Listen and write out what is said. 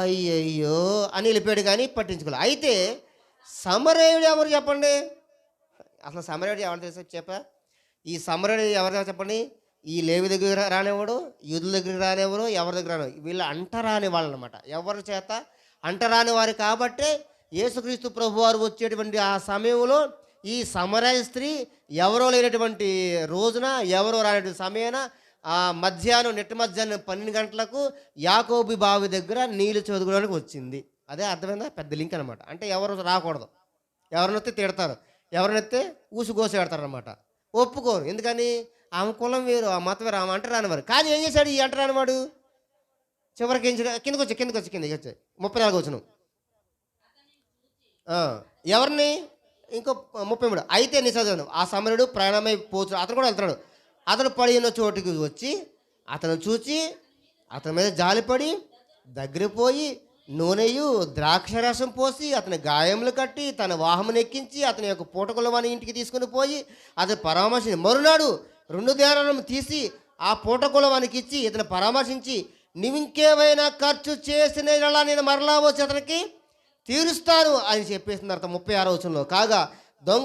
అయ్యయ్యో అని వెళ్ళిపోయాడు కానీ పట్టించుకోలే. అయితే సమరయుడు ఎవరు చెప్పండి? అసలు సమరయుడు ఎవరు తెలుసు చెప్పా? ఈ సమరయుడు ఎవరు చెప్పండి? ఈ లేవి దగ్గర రానివ్వడు యూదుల దగ్గర రానివ్వడు ఎవరి దగ్గర రానివ్వరు వీళ్ళు అంటరాని వాళ్ళు అనమాట ఎవరి చేత? అంటరాని వారు కాబట్టే యేసుక్రీస్తు ప్రభు వారు వచ్చేటువంటి ఆ సమయంలో ఈ సమరయ స్త్రీ ఎవరో లేనటువంటి రోజున ఎవరో రానటువంటి సమయాన ఆ మధ్యాహ్నం నెట్టు మధ్యాహ్నం పన్నెండు గంటలకు యాకోబి బావి దగ్గర నీళ్ళు చదువుకోవడానికి వచ్చింది. అదే అర్థమైందా? పెద్ద లింక్ అనమాట అంటే ఎవరు రాకూడదు. ఎవరినొస్తే తిడతారు. ఎవరినొస్తే ఊసుగోసి పెడతారు అనమాట ఒప్పుకోరు. ఎందుకని? ఆమె కులం వేరు ఆ మతం వేరు ఆమె అంటరాని వారు కానీ ఏం చేశాడు ఈ అంటరాని వాడు? చివరికి ఏం చేశాడు? కిందకు వచ్చి కిందకు వచ్చి కిందకి వచ్చి ముప్పై నాలుగు వచ్చిన. ఎవరిని? ఇంకో ముప్పై మూడు. అయితే నీ ఆ సమరుడు ప్రయాణమై పోచు అతను కూడా వెళ్తున్నాడు అతను పడి ఉన్న చోటుకి వచ్చి అతను చూచి అతని మీద జాలిపడి దగ్గర పోయి నూనెయు ద్రాక్షరసం పోసి అతని గాయములు కట్టి తన వాహమును ఎక్కించి అతని యొక్క పూటకులవాని ఇంటికి తీసుకుని పోయి అతని పరామర్శించి మరునాడు రెండు దేనాలను తీసి ఆ పూటకులవానికి ఇచ్చి ఇతను పరామర్శించి నీవింకేమైనా ఖర్చు చేసిన నేను మరలా వచ్చి అతనికి తీరుస్తాను అని చెప్పేసిన తర్వాత ముప్పై ఆరో వచనంలో కాగా